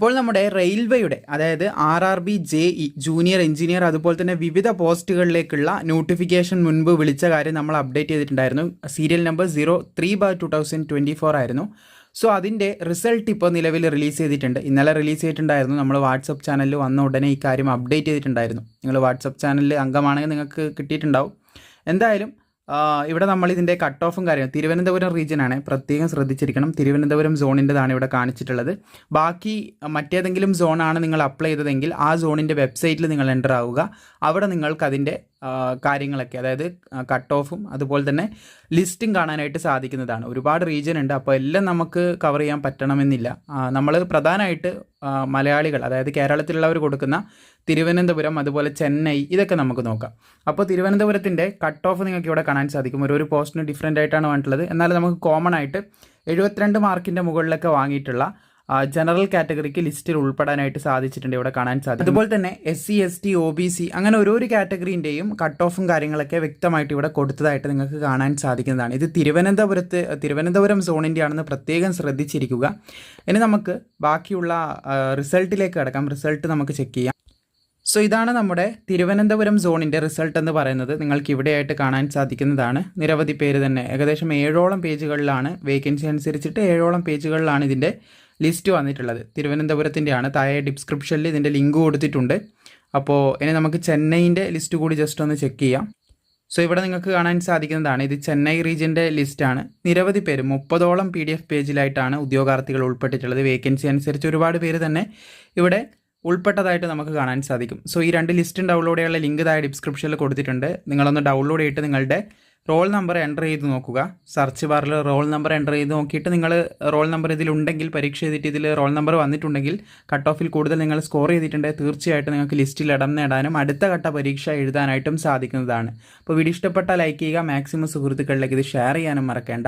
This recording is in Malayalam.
അപ്പോൾ നമ്മുടെ റെയിൽവേയുടെ അതായത് R R B J E junior engineer അതുപോലെ തന്നെ വിവിധ പോസ്റ്റുകളിലേക്കുള്ള നോട്ടിഫിക്കേഷൻ മുൻപ് വിളിച്ച കാര്യം നമ്മൾ അപ്ഡേറ്റ് ചെയ്തിട്ടുണ്ടായിരുന്നു. Serial number zero three by two thousand twenty four ആയിരുന്നു. സോ അതിന്റെ റിസൾട്ട് ഇപ്പോൾ നിലവിൽ റിലീസ് ചെയ്തിട്ടുണ്ട്. ഇന്നലെ റിലീസ് ചെയ്തിട്ടുണ്ടായിരുന്നു. നമ്മൾ വാട്സപ്പ് ചാനലിൽ വന്ന ഉടനെ ഈ കാര്യം അപ്ഡേറ്റ് ചെയ്തിട്ടുണ്ടായിരുന്നു. നിങ്ങൾ വാട്സപ്പ് ചാനലിൽ അംഗമാണെങ്കിൽ നിങ്ങൾക്ക് കിട്ടിയിട്ടുണ്ടാവും. എന്തായാലും ഇവിടെ നമ്മൾ ഇതിന്റെ കട്ട് ഓഫും കാര്യം തിരുവനന്തപുരം റീജിയനാണ് പ്രത്യേകം ശ്രദ്ധിച്ചിരിക്കണം. തിരുവനന്തപുരം സോണിന്റെതാണ് ഇവിടെ കാണിച്ചിട്ടുള്ളത്. ബാക്കി മറ്റേതെങ്കിലും സോണാണ് നിങ്ങൾ അപ്ലൈ ചെയ്തതെങ്കിൽ ആ സോണിന്റെ വെബ്സൈറ്റിൽ നിങ്ങൾ എന്റർ ആവുക. അവിടെ നിങ്ങൾക്ക് അതിന്റെ കാര്യങ്ങളൊക്കെ അതായത് കട്ട് ഓഫും അതുപോലെ തന്നെ ലിസ്റ്റും കാണാനായിട്ട് സാധിക്കുന്നതാണ്. ഒരുപാട് റീജിയൻ ഉണ്ട്. അപ്പോൾ എല്ലാം നമുക്ക് കവർ ചെയ്യാൻ പറ്റണമെന്നില്ല. നമ്മൾ പ്രധാനമായിട്ട് മലയാളികൾ അതായത് കേരളത്തിലുള്ളവർ കൊടുക്കുന്ന തിരുവനന്തപുരം അതുപോലെ ചെന്നൈ ഇതൊക്കെ നമുക്ക് നോക്കാം. അപ്പോൾ തിരുവനന്തപുരത്തിന്റെ കട്ട് ഓഫ് നിങ്ങൾക്ക് ഇവിടെ കാണാൻ സാധിക്കും. ഒരു ഒരു പോസ്റ്റിന് ഡിഫറെന്റ് ആയിട്ടാണ് വന്നിട്ടുള്ളത്. എന്നാൽ നമുക്ക് കോമൺ ആയിട്ട് എഴുപത്തിരണ്ട് മാർക്കിന്റെ മുകളിലൊക്കെ വാങ്ങിയിട്ടുള്ള ജനറൽ കാറ്റഗറിക്ക് ലിസ്റ്റിൽ ഉൾപ്പെടാനായിട്ട് സാധിച്ചിട്ടുണ്ട് ഇവിടെ കാണാൻ സാധിക്കും. അതുപോലെ തന്നെ S C S T O B C അങ്ങനെ ഓരോരോ കാറ്റഗറീന്റെയും കട്ട് ഓഫും കാര്യങ്ങളൊക്കെ വ്യക്തമായിട്ട് ഇവിടെ കൊടുത്തതായിട്ട് നിങ്ങൾക്ക് കാണാൻ സാധിക്കുന്നതാണ്. ഇത് തിരുവനന്തപുരത്ത് തിരുവനന്തപുരം സോണിന്റെ ആണെന്ന് പ്രത്യേകം ശ്രദ്ധിച്ചിരിക്കുക. ഇനി നമുക്ക് ബാക്കിയുള്ള റിസൾട്ടിലേക്ക് കിടക്കാം. റിസൾട്ട് നമുക്ക് ചെക്ക് ചെയ്യാം. സോ ഇതാണ് നമ്മുടെ തിരുവനന്തപുരം സോണിന്റെ റിസൾട്ട് എന്ന് പറയുന്നത്. നിങ്ങൾക്ക് ഇവിടെയായിട്ട് കാണാൻ സാധിക്കുന്നതാണ്. നിരവധി പേര് തന്നെ. ഏകദേശം ഏഴോളം പേജുകളിലാണ് വേക്കൻസി അനുസരിച്ചിട്ട് ഏഴോളം പേജുകളിലാണ് ഇതിന്റെ ലിസ്റ്റ് വന്നിട്ടുള്ളത്. തിരുവനന്തപുരത്തിന്റെയാണ്. താഴെ ഡിസ്ക്രിപ്ഷനിൽ ഇതിന്റെ ലിങ്ക് കൊടുത്തിട്ടുണ്ട്. അപ്പോൾ ഇനി നമുക്ക് ചെന്നൈയിന്റെ ലിസ്റ്റ് കൂടി ജസ്റ്റ് ഒന്ന് ചെക്ക് ചെയ്യാം. സോ ഇവിടെ നിങ്ങൾക്ക് കാണാൻ സാധിക്കുന്നതാണ്. ഇത് ചെന്നൈ റീജിയന്റെ ലിസ്റ്റാണ് നിരവധി പേര് മുപ്പതോളം പി ഡി എഫ് പേജിലായിട്ടാണ് ഉദ്യോഗാർത്ഥികൾ ഉൾപ്പെട്ടിട്ടുള്ളത്. വേക്കൻസി അനുസരിച്ച് ഒരുപാട് പേര് തന്നെ ഇവിടെ ഉൾപ്പെട്ടതായിട്ട് നമുക്ക് കാണാൻ സാധിക്കും. സോ ഈ രണ്ട് ലിസ്റ്റും ഡൗൺലോഡ് ചെയ്യാനുള്ള ലിങ്ക് താഴെ ഡിസ്ക്രിപ്ഷനിൽ കൊടുത്തിട്ടുണ്ട്. നിങ്ങളൊന്ന് ഡൗൺലോഡ് ചെയ്തിട്ട് നിങ്ങളുടെ റോൾ നമ്പർ എന്റർ ചെയ്ത് നോക്കുക. സെർച്ച് ബാറിൽ റോൾ നമ്പർ എന്റർ ചെയ്ത് നോക്കിയിട്ട് നിങ്ങൾ റോൾ നമ്പർ ഇതിലുണ്ടെങ്കിൽ പരീക്ഷ ചെയ്തിട്ട് ഇതിൽ റോൾ നമ്പർ വന്നിട്ടുണ്ടെങ്കിൽ കട്ട് ഓഫിൽ കൂടുതൽ നിങ്ങൾ സ്കോർ ചെയ്തിട്ടുണ്ടെങ്കിൽ തീർച്ചയായിട്ടും നിങ്ങൾക്ക് ലിസ്റ്റിൽ ഇടം നേടാനും അടുത്ത ഘട്ട പരീക്ഷ എഴുതാനായിട്ടും സാധിക്കുന്നതാണ്. അപ്പോൾ വീഡിയോ ഇഷ്ടപ്പെട്ട ലൈക്ക് ചെയ്യുക മാക്സിമം സുഹൃത്തുക്കളിലേക്ക് ഇത് ഷെയർ ചെയ്യാനും മറക്കേണ്ട.